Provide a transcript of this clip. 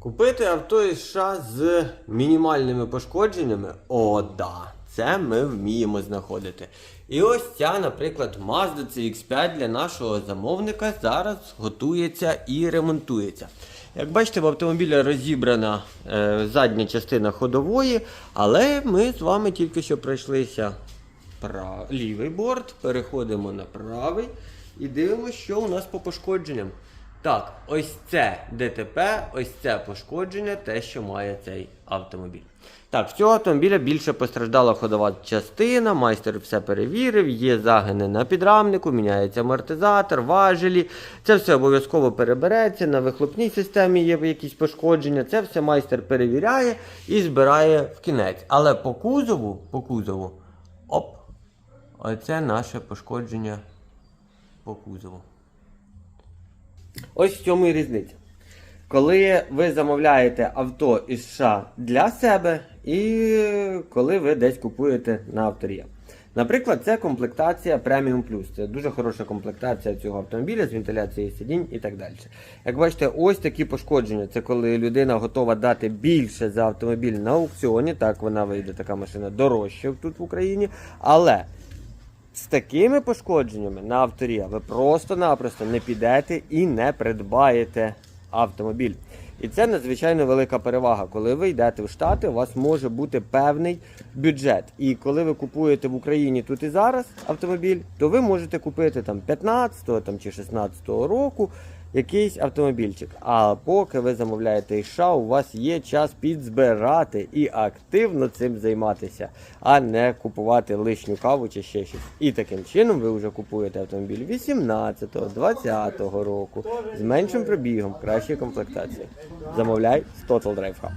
Купити авто із США з мінімальними пошкодженнями? О, да. Це ми вміємо знаходити. І ось ця, наприклад, Mazda CX5 для нашого замовника зараз готується і ремонтується. Як бачите, в автомобіля розібрана е, задня частина ходової, але ми з вами тільки що пройшлися прав... лівий борт, переходимо на правий і дивимося, що у нас по пошкодженням. Так, ось це ДТП, ось це пошкодження, те, що має цей автомобіль. Так, в цього автомобіля більше постраждала ходова частина, майстер все перевірив, є загини на підрамнику, міняється амортизатор, важелі. Це все обов'язково перебереться. На вихлопній системі є якісь пошкодження. Це все майстер перевіряє і збирає в кінець. Але по кузову, по кузову, оп, оце наше пошкодження по кузову. Ось в цьому і різниця. Коли ви замовляєте авто із США для себе, і коли ви десь купуєте на авторія. Наприклад, це комплектація Premium Plus. Це дуже хороша комплектація цього автомобіля з вентиляцією сидінь і так далі. Як бачите, ось такі пошкодження. Це коли людина готова дати більше за автомобіль на аукціоні. Так вона вийде, така машина дорожча тут в Україні. Але з такими пошкодженнями на авторія ви просто-напросто не підете і не придбаєте автомобіль. І це надзвичайно велика перевага. Коли ви йдете в Штати, у вас може бути певний бюджет. І коли ви купуєте в Україні тут і зараз автомобіль, то ви можете купити там 15 там, чи 16 року якийсь автомобільчик. А поки ви замовляєте іша, у вас є час підзбирати і активно цим займатися, а не купувати лишню каву чи ще щось. І таким чином ви вже купуєте автомобіль 18-20 року з меншим пробігом, кращої комплектації. Замовляй з Total Drive Hub.